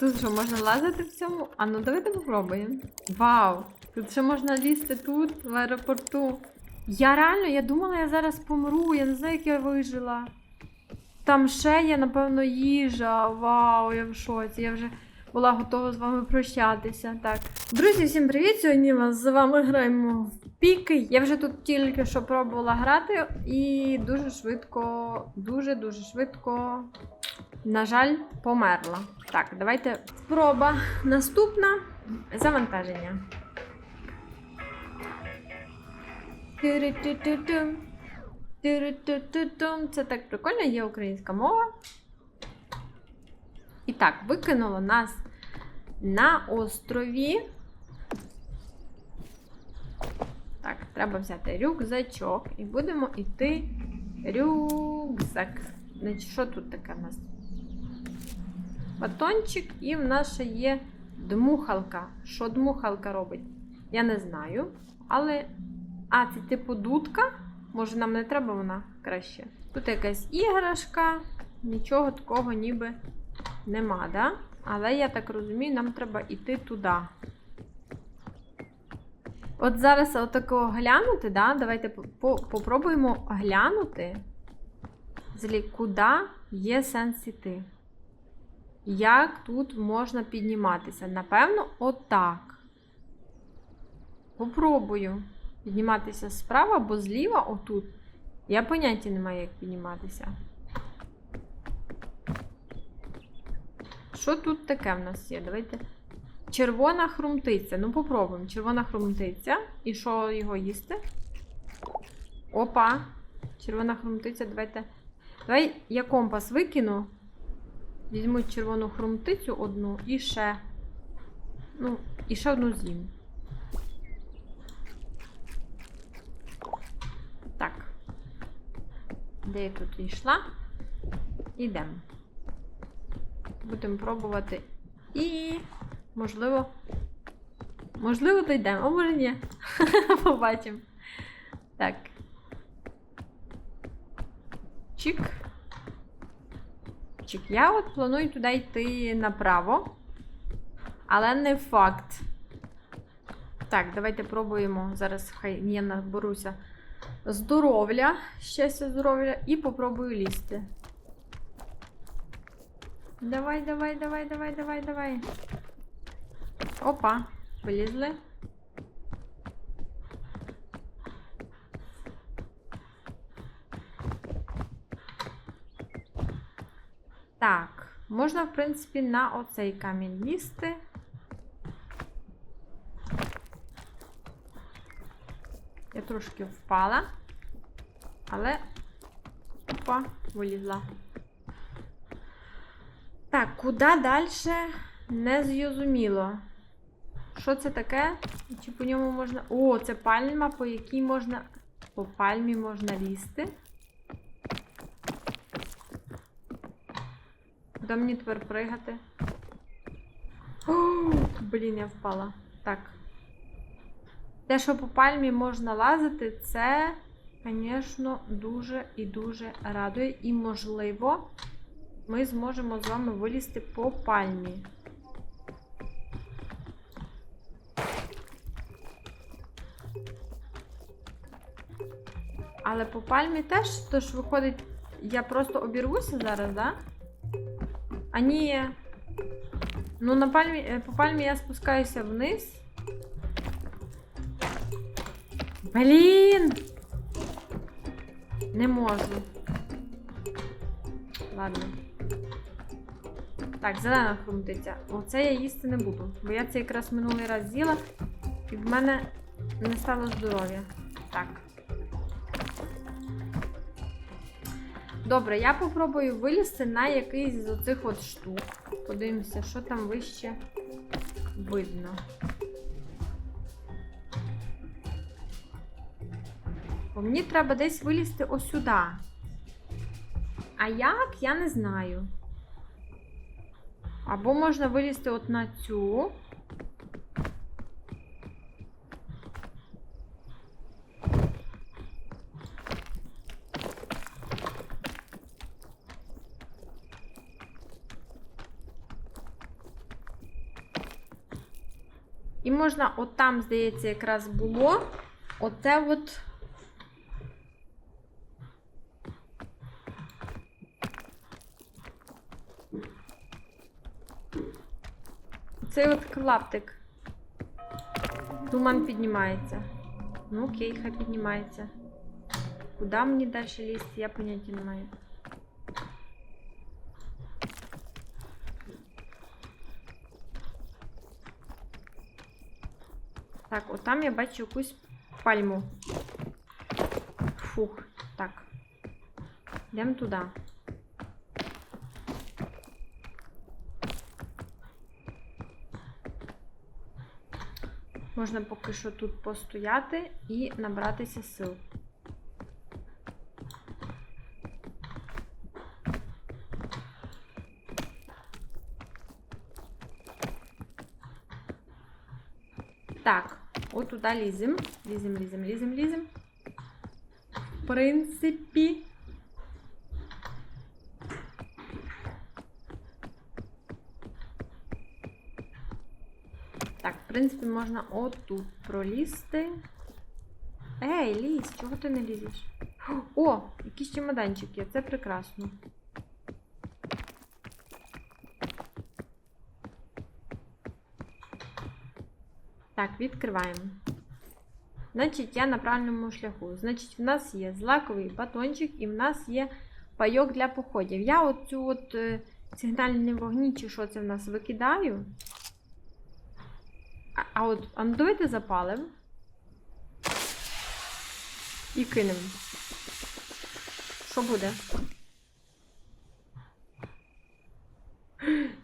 Тут що, можна лазити в цьому? А ну давайте попробуємо. Вау! Тут ще можна лізти тут, в аеропорту. Я реально, я думала, я зараз помру, я не знаю, як я вижила. Там ще є, напевно, їжа. Вау, я в шоці. Я вже була готова з вами прощатися. Так. Друзі, всім привіт! Сьогодні ми з вами граємо в піки. Я вже тут тільки що пробувала грати і дуже швидко, дуже-дуже швидко, на жаль, померла. Так, давайте спроба. Наступна завантаження. Це так прикольно, є українська мова. І так, викинуло нас на острові. Так, треба взяти рюкзачок і будемо йти рюкзак. Значить, що тут таке в нас? Батончик, і в нас ще є дмухалка. Що дмухалка робить? Я не знаю. Але. А, це типу дудка. Може, нам не треба вона краще. Тут якась іграшка, нічого такого ніби нема, да? Але я так розумію, нам треба йти туди. От зараз отакого глянути, да? Давайте по- попробуємо глянути, взагалі, куди є сенс іти. Як тут можна підніматися? Напевно, отак. Попробую підніматися справа або зліва, отут. Я поняття не маю, як підніматися. Що тут таке в нас є? Давайте. Червона хрумтиця. Ну, попробуємо. Червона хрумтиця. І що його їсти? Опа! Червона хрумтиця, давайте. Давай я компас викину. Візьму червону хрумтицю одну і ще. Ну, і ще одну з'їм. Так. Де я тут йшла? Ідемо. Будемо пробувати. І, можливо, можливо, дійдемо, а може ні. Побачимо. Так. Чик. Чик. Я от планую туди йти направо. Але не факт. Так, давайте пробуємо. Зараз хай я наберуся здоров'я, щастя, здоров'я, і попробую лізти. Давай, давай, давай, давай, давай, давай. Опа, вилізли. Так, можна, в принципі, на оцей камінь лізти. Я трошки впала, але опа, вилізла. Так, куди далі не зрозуміло. Що це таке? Чи по ньому можна. О, це пальма, по якій можна. По пальмі можна лізти. Куди мені тепер пригати? О, блін, я впала. Так. Те, що по пальмі можна лазити, це, звісно, дуже і дуже радує. І, можливо, ми зможемо з вами вилізти по пальмі. Але по пальмі теж, тож виходить, я просто обірвуся зараз, да? А ні. Ну, на пальмі, е, по пальмі я спускаюся вниз. Блін! Не можу. Ладно. Так, зелена хрумтиця. Оце я їсти не буду. Бо я це якраз минулий раз з'їла, і в мене не стало здоров'я. Так. Добре, я попробую вилізти на якийсь з оцих от штук. Подивимося, що там вище видно. Бо мені треба десь вилізти ось сюди. А як, я не знаю. Або можна вилізти от на цю. І можна, от там, здається, якраз було оце от. Цей от клаптик. Туман піднімається. Ну окей, хай піднімається. Куди мені далі лізти, я поняття не маю. Так, от там я бачу якусь пальму. Фух, так. Йдемо туди. Можна поки що тут постояти і набратися сил. Так, от туди лізем. Лізем, лізем, лізем, лізем. В принципі. Так, в принципі, можна отут пролізти. Ей, лізь, чого ти не лізеш? О, якийсь чемоданчик є, це прекрасно. Так, відкриваємо. Значить, я на правильному шляху. Значить, в нас є злаковий батончик і в нас є пайок для походів. Я оцю от е, сигнальні вогні, чи що це в нас викидаю. А, от, а ну давайте запалимо. І кинемо. Що буде?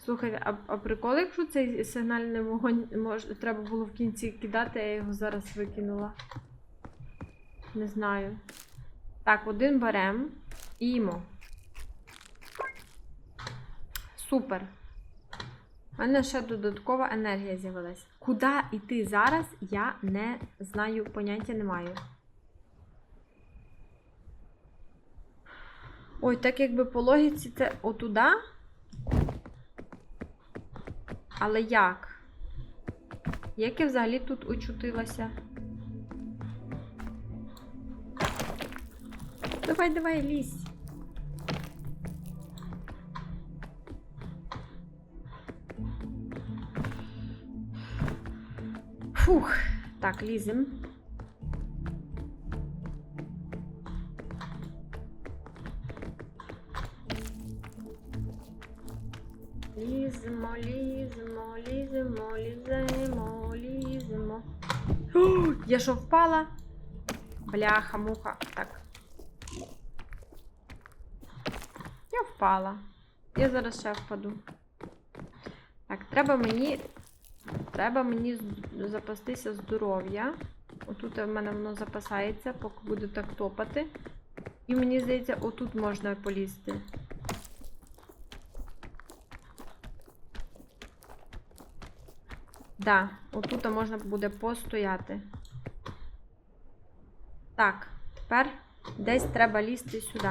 Слухайте, а, а прикол, якщо цей сигнальний вогонь мож, треба було в кінці кидати, я його зараз викинула. Не знаю. Так, один берем і їмо. Супер. У мене ще додаткова енергія з'явилась. Куди йти зараз, я не знаю, поняття не маю. Ой, так якби по логіці це отуда. Але як? Як я взагалі тут очутилася? Давай, давай, лізь. Фух, так, лізем. Ліземо, ліземо, ліземо, ліземо, ліземо. О, я що впала? Бляха, муха. Так. Я впала. Я зараз ще впаду. Так, треба мені. Треба мені запастися здоров'я. Отут в мене воно запасається, поки буду так топати. І мені здається, отут можна полізти. Да, отут можна буде постояти. Так, тепер десь треба лізти сюди.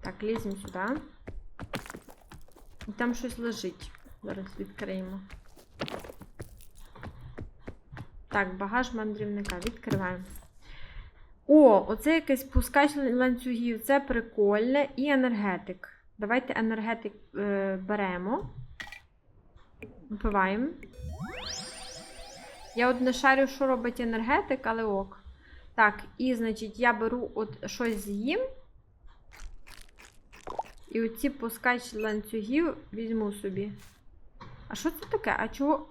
Так, ліземо сюди. І там щось лежить. Зараз відкриємо. Так, багаж мандрівника. Відкриваємо. О, оце якийсь пускач ланцюгів. Це прикольне. І енергетик. Давайте енергетик е, беремо. Випиваємо. Я от не шарю, що робить енергетик, але ок. Так, і, значить, я беру от щось з'їм. І оці пускач ланцюгів візьму собі. А що це таке? А чого?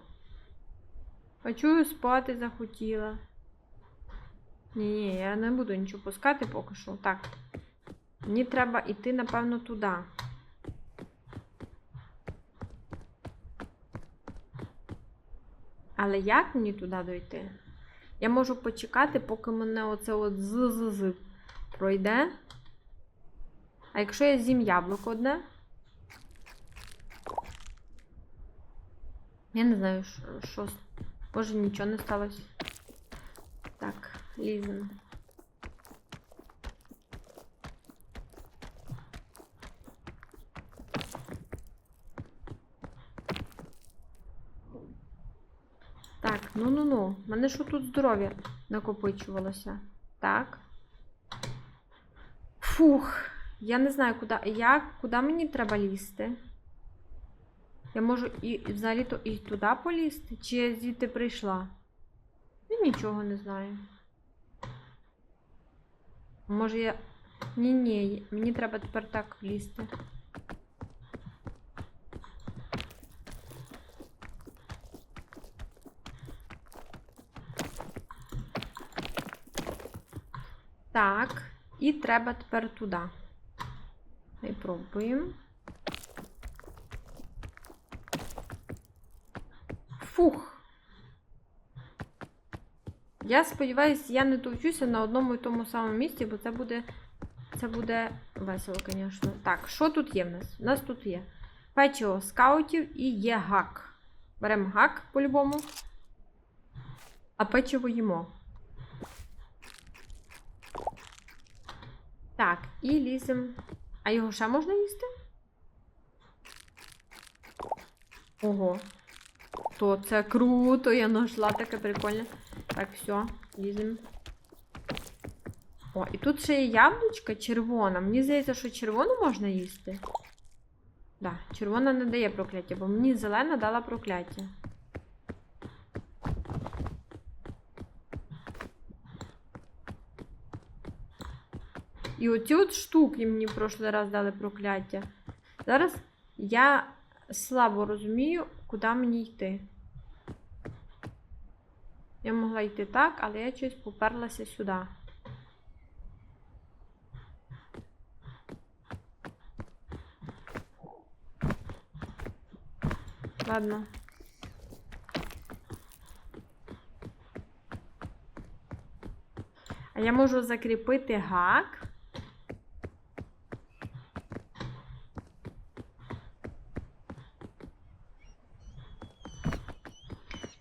А чого спати захотіла? Ні, ні, я не буду нічого пускати поки що. Так. Мені треба йти, напевно, туди. Але як мені туди дойти? Я можу почекати, поки мене оце от з-з-з пройде. А якщо я з'їм яблуко одне. Я не знаю, що. Боже, нічого не сталося. Так, ліземо. Так, ну-ну-ну. У Мене що тут здоров'я накопичувалося? Так. Фух. Я не знаю, куди. Як, куди мені треба лізти? Я можу і взагалі то і туди полізти? Чи я звідти прийшла? Я нічого не знаю. Може я. Ні-ні, мені треба тепер так влізти. Так, і треба тепер туди. І пробуємо. Фух. Я сподіваюся, я не товчуся на одному і тому самому місці, бо це буде. Це буде весело, звісно. Так, що тут є в нас? У нас тут є печиво скаутів і є гак. Беремо гак по-любому. А печиво їмо. Так, і ліземо. А його ще можна їсти? Ого. То це круто, я знайшла таке прикольне. Так, все, ліземо. О, і тут ще є яблучка червона. Мені здається, що червону можна їсти. Да, червона не дає прокляття, бо мені зелена дала прокляття. І оці от штуки мені в прошлий раз дали прокляття. Зараз я слабо розумію, куди мені йти. Я могла йти так, але я щось поперлася сюди. Ладно. А я можу закріпити гак.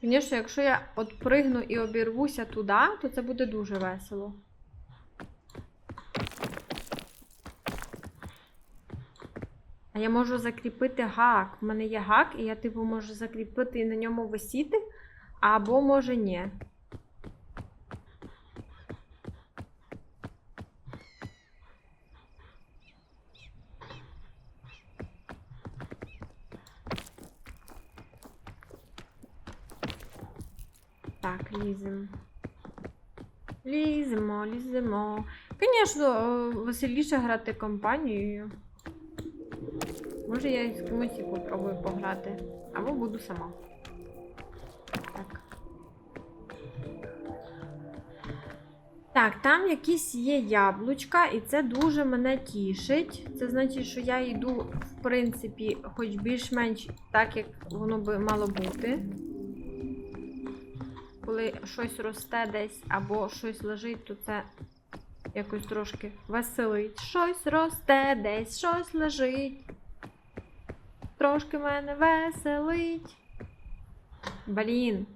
Звісно, якщо я от пригну і обірвуся туди, то це буде дуже весело. А я можу закріпити гак. У мене є гак, і я, типу, можу закріпити і на ньому висіти, або може ні. Так, ліземо. Ліземо, ліземо. Звісно, веселіше грати компанією. Може я з кимось і попробую пограти. Або буду сама. Так. Так, там якісь є яблучка, і це дуже мене тішить. Це значить, що я йду, в принципі, хоч більш-менш так, як воно би мало бути. Коли щось росте десь або щось лежить, то це якось трошки веселить. Щось росте, десь щось лежить. Трошки мене веселить. Блін.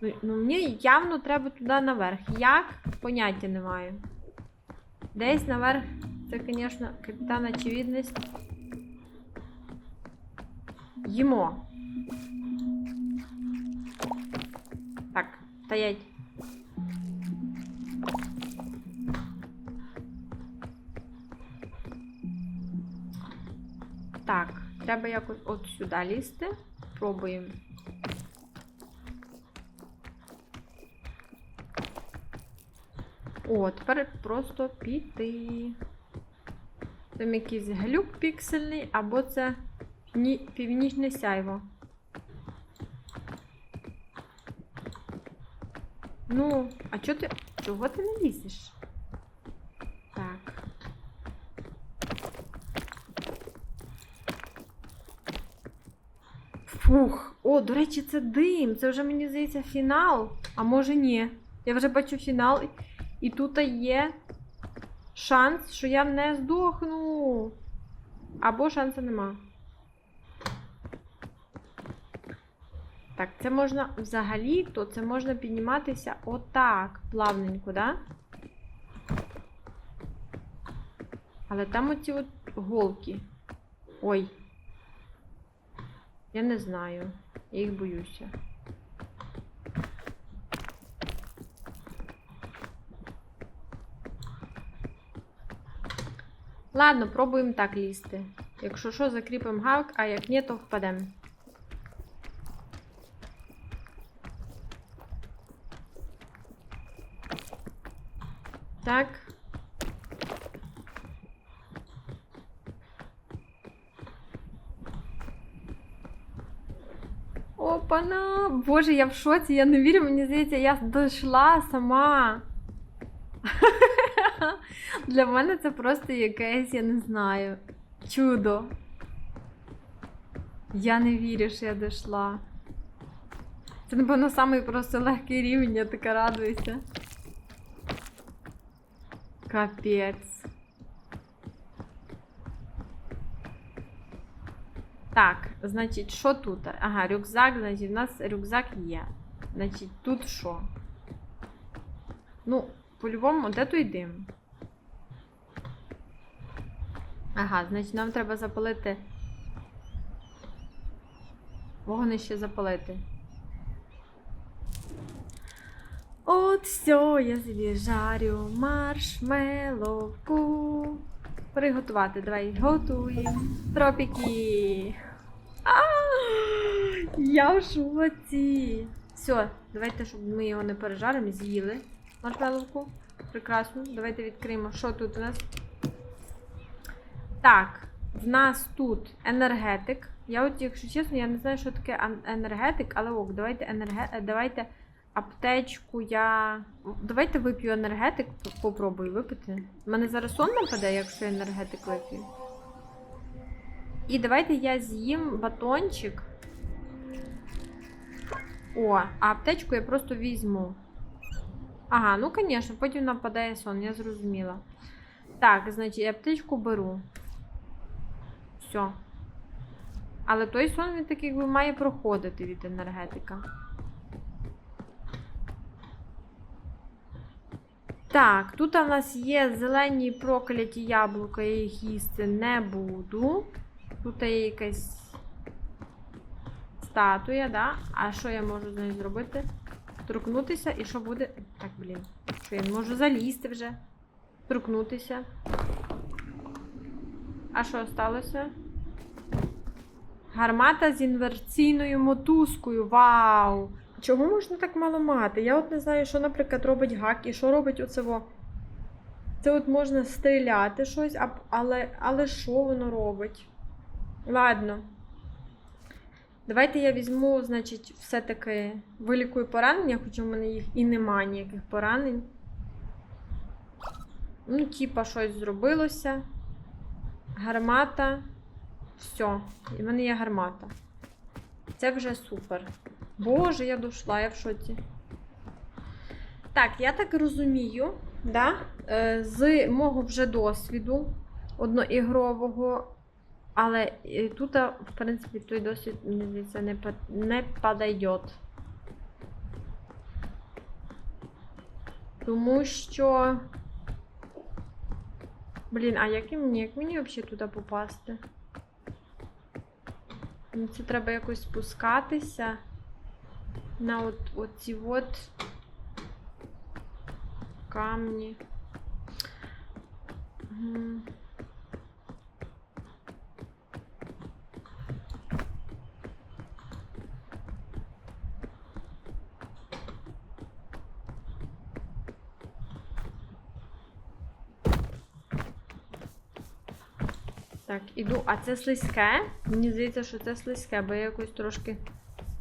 Ну, ну мені явно треба туди наверх. Як? Поняття не маю. Десь наверх. Це, звісно, капітан очевидність. Їмо. Стоять. Так, треба якось от сюди лізти. Пробуємо. О, тепер просто піти. Там якийсь глюк піксельний, або це півні- північне сяйво. Ну, а чого ти. Чого ти не лізеш? Так. Фух. О, до речі, це дим. Це вже мені здається фінал. А може ні. Я вже бачу фінал. і- тут є шанс, що я не здохну. Або шансу нема. так, це можна взагалі, то це можна підніматися отак, плавненько, да? Але там оці от голки. Ой. Я не знаю. Я їх боюся. Ладно, пробуємо так лізти. Якщо що, закріпимо галк, а як ні, то впадемо. Так. Опана! Боже, я в шоці, я не вірю, мені здається, я дійшла сама. Для мене це просто якесь, я не знаю, чудо. Я не вірю, що я дійшла. Це, напевно, самий просто легкий рівень, я така радуюся. Капець. Так, значить, що тут? Ага, рюкзак, значить, у нас рюкзак є. Значить, тут що? Ну, по-любому, де той дим? Ага, значить, нам треба запалити. Вогнище запалити. От все, я собі жарю маршмеловку. Приготувати. Давай готуємо. Тропіки. А, я в шоці. Все, давайте, щоб ми його не пережаримо, з'їли маршмеловку. Прекрасно. Давайте відкриємо, що тут у нас. Так, в нас тут енергетик. Я от, якщо чесно, я не знаю, що таке енергетик, але ок, давайте енерге... е, давайте аптечку я. Давайте вип'ю енергетик, попробую випити. У мене зараз сон нападе, якщо енергетик вип'ю. І давайте я з'їм батончик. О, а аптечку я просто візьму. Ага, ну звісно, потім нападає сон, я зрозуміла. Так, значить, я аптечку беру. Все. Але той сон він так якби має проходити від енергетика. Так, тут у нас є зелені прокляті яблука, я їх їсти не буду. Тут є якась статуя, да? А що я можу з нею зробити? Торкнутися і що буде. Так, блін. Що я можу залізти вже? Торкнутися. А що сталося? Гармата з інверційною мотузкою. Вау! Чого можна так мало мати? Я от не знаю, що, наприклад, робить гак і що робить оцево. Це от можна стріляти щось, але, але що воно робить? Ладно. Давайте я візьму, значить, все-таки вилікую поранення, хоча в мене їх і немає ніяких поранень. Ну, типа, щось зробилося. Гармата. Все. І в мене є гармата. Це вже супер. Боже, я дошла, я в шоці. Так, я так розумію, да? е, з мого вже досвіду одноігрового, але е, тут, в принципі, той досвід, здається, не, не падайот. Тому що. Блін, а як мені, як мені взагалі туди попасти? Ну, Це треба якось спускатися на от, оці от камні. Так, іду. А це слизьке? Мені здається, що це слизьке, бо я якось трошки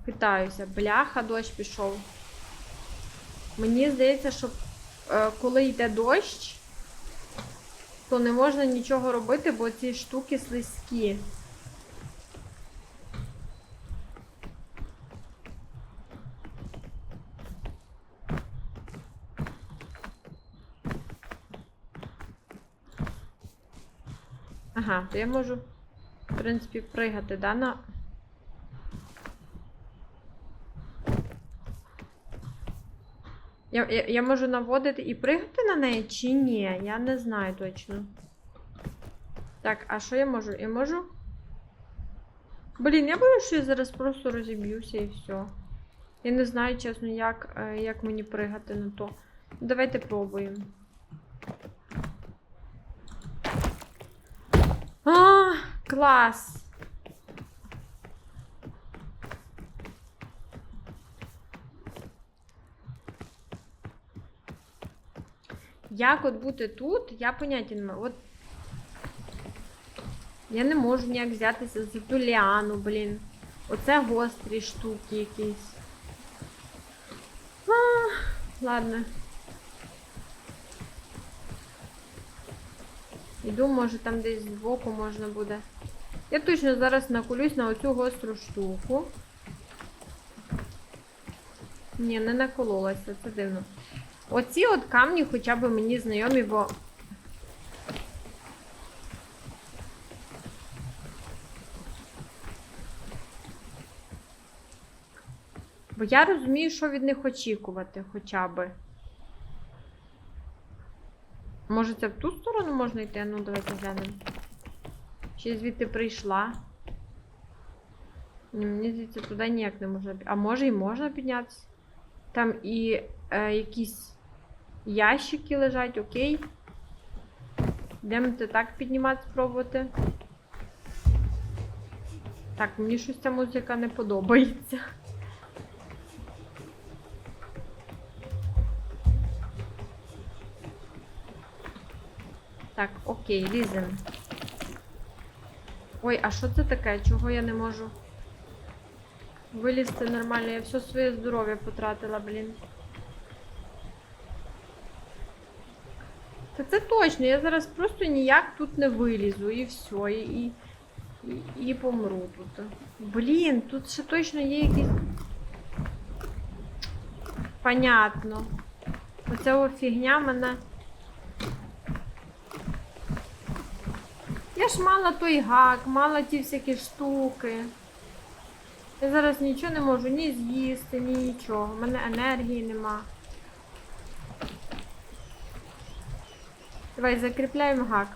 хитаюся. Бляха, дощ пішов. Мені здається, що е, коли йде дощ, то не можна нічого робити, бо ці штуки слизькі. Ага, то я можу, в принципі, пригати, да, на. Я, я, можу наводити і пригати на неї чи ні? Я не знаю точно. Так, а що я можу? Я можу? Блін, я боюсь, що я зараз просто розіб'юся і все. Я не знаю, чесно, як, е, як мені пригати на то. Давайте пробуємо. Клас. Як от бути тут, я поняття не маю. От я не можу ніяк взятися за ту ліану, блін. Оце гострі штуки якісь. А, ладно. Іду, може там десь збоку можна буде. Я точно зараз накулюсь на оцю гостру штуку. Ні, не накололася, це дивно. Оці от камні хоча б мені знайомі, бо. Бо я розумію, що від них очікувати хоча би. Може, це в ту сторону можна йти? Ну, давайте глянемо. Чи звідти прийшла? Ні, мені здається, туди ніяк не можна. А може і можна піднятися? Там і е, якісь ящики лежать, окей. Йдемо так піднімати, спробувати. Так, мені щось ця музика не подобається. Так, окей, лізем. Ой, а що це таке? Чого я не можу вилізти нормально? Я все своє здоров'я потратила, блін. Та це точно, я зараз просто ніяк тут не вилізу і все, і, і, і, помру тут. Блін, тут ще точно є якісь. Понятно. Оця фігня мене. Я ж мала той гак, мала ті всякі штуки. Я зараз нічого не можу ні з'їсти, ні нічого. У мене енергії нема. Давай закріпляємо гак.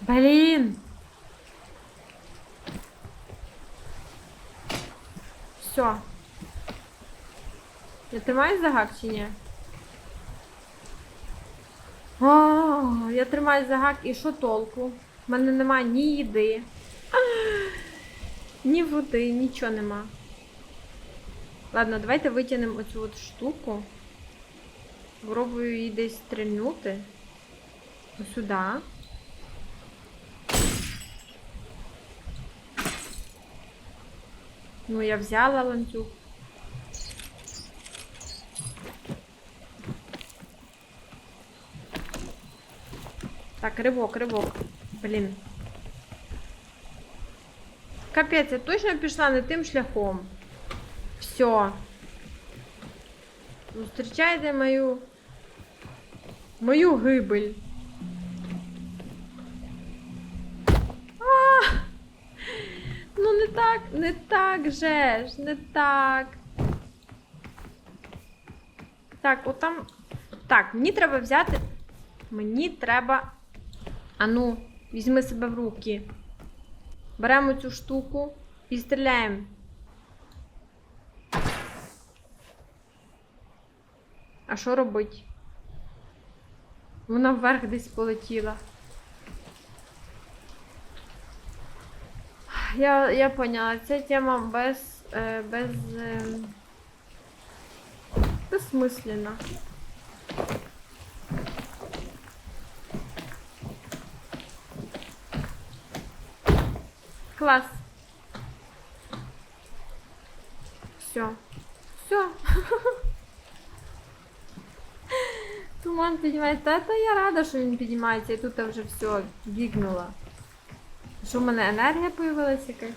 Блін! Все. Я тримаю за гак чи ні? О, я тримаю за гак і що толку? У мене немає ні їди, ні води, нічого нема. Ладно, давайте витягнемо оцю от штуку. Спробую її десь стрільнути. Ось сюди. Ну, я взяла ланцюг. Так, ривок, ривок. Блін. Капець, я точно пішла не тим шляхом. Все. Зустрічайте мою. Мою гибель. А! Ну не так, не так же ж, не так. Так, отам. Так, мені треба взяти. Мені треба. Ану, візьми себе в руки. Беремо цю штуку і стріляємо. А що робить? Вона вверх десь полетіла. Я, я поняла, ця тема без. Е, без. Е, безсмислена. Класс. Все. Все. Туман піднімається. Та, я рада, що він піднімається, і тут вже все бігнула. Що в мене енергія появилася якась?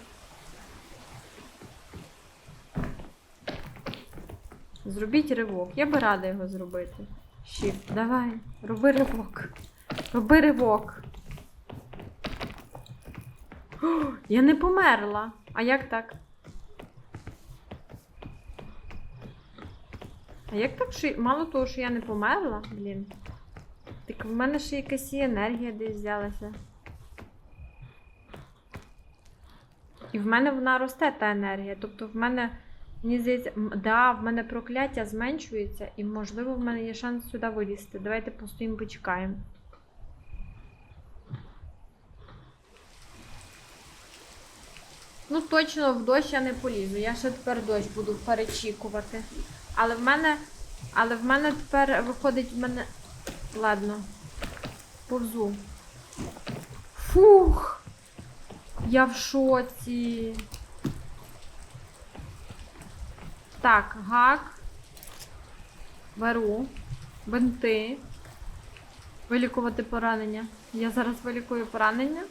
Зробіть ривок. Я би рада його зробити. Shift, давай, роби ривок. Роби ривок. О, я не померла. А як так? А як так, що мало того, що я не померла, блін. Так в мене ще якась є енергія десь взялася. І в мене вона росте та енергія. Тобто в мене, мені здається, да, в мене прокляття зменшується, і можливо в мене є шанс сюди вилізти. Давайте постоїмо, почекаємо. Ну, точно в дощ я не полізу. Я ще тепер дощ буду перечікувати. Але в мене. Але в мене тепер виходить в мене. Ладно. Повзу. Фух! Я в шоці. Так, гак. Беру. Бинти. Вилікувати поранення. Я зараз вилікую поранення.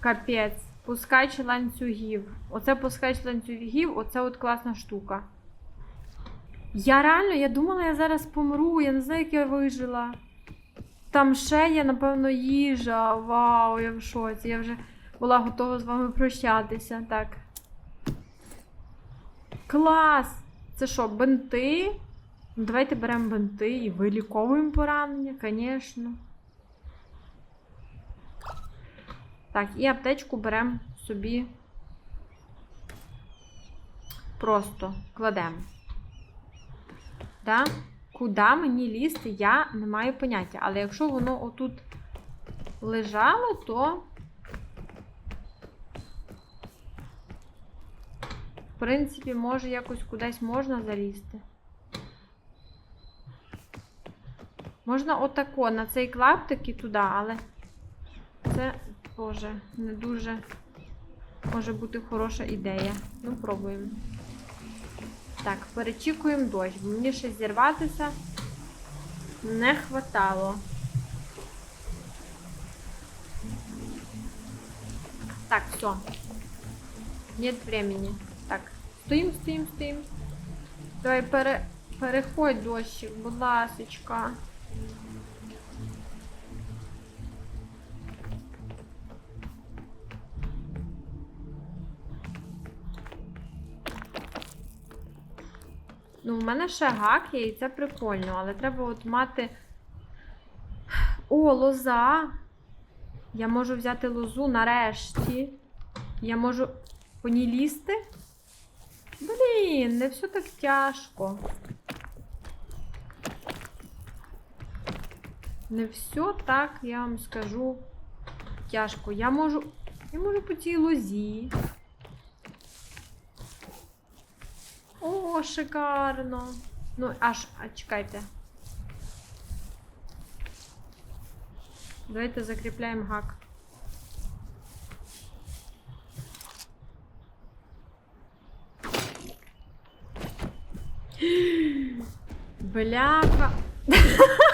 Капець. Пускач ланцюгів. Оце пускач ланцюгів, оце от класна штука. Я реально, я думала, я зараз помру, я не знаю, як я вижила. Там ще є, напевно, їжа. Вау, я в шоці. Я вже була готова з вами прощатися. Так. Клас! Це що, бинти? Ну, давайте беремо бинти і виліковуємо поранення, звісно. Так, і аптечку беремо собі. Просто кладемо. Да? Куди мені лізти, я не маю поняття. Але якщо воно отут лежало, то. В принципі, може якось кудись можна залізти. Можна отако на цей клаптик і туди, але це Боже, не дуже може бути хороша ідея. Ну, пробуємо. Так, перечікуємо дощ, бо мені ще зірватися не хватало. Так, все. Нет времени. Так, стоїм, стоїм, стоїм. Давай пере... переходь дощик, будь ласочка. Ну, у мене ще гак є, і це прикольно, але треба от мати. О, лоза. Я можу взяти лозу нарешті. Я можу по ній лізти. Блін, не все так тяжко. Не все так, я вам скажу, тяжко. Я можу. Я можу по цій лозі. О, шикарно. Ну, аж, а чекайте. Давайте закріпляємо гак. Бляха.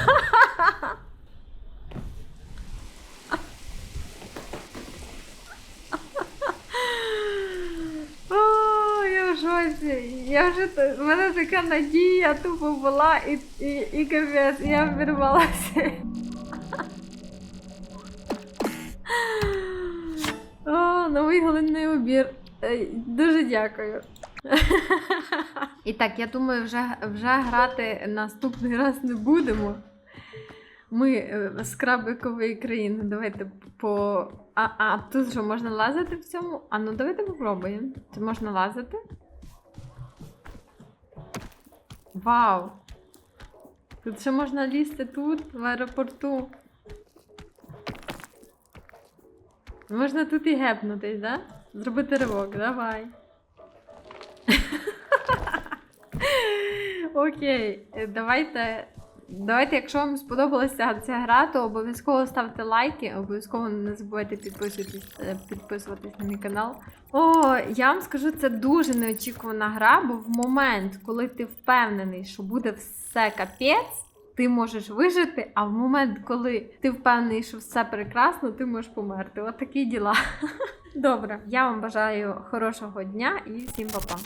Я вже в мене така надія тупо була і, і, і капець, я вирвалася. О, новий головний убір. Е, Дуже дякую. І так, я думаю, вже, вже грати наступний раз не будемо. Ми е, з крабикової країни. Давайте по. А, а тут що, можна лазити в цьому? А ну давайте попробуємо. Це можна лазити? Вау! Тут ще можна лізти тут, в аеропорту. Можна тут і гепнутись, да? Зробити ривок, давай. Окей, давайте. Давайте, якщо вам сподобалася ця гра, то обов'язково ставте лайки, обов'язково не забувайте підписуватись, е, підписуватись на мій канал. О, я вам скажу, це дуже неочікувана гра, бо в момент, коли ти впевнений, що буде все капець, ти можеш вижити, а в момент, коли ти впевнений, що все прекрасно, ти можеш померти. От такі діла. Добре, я вам бажаю хорошого дня і всім па-па.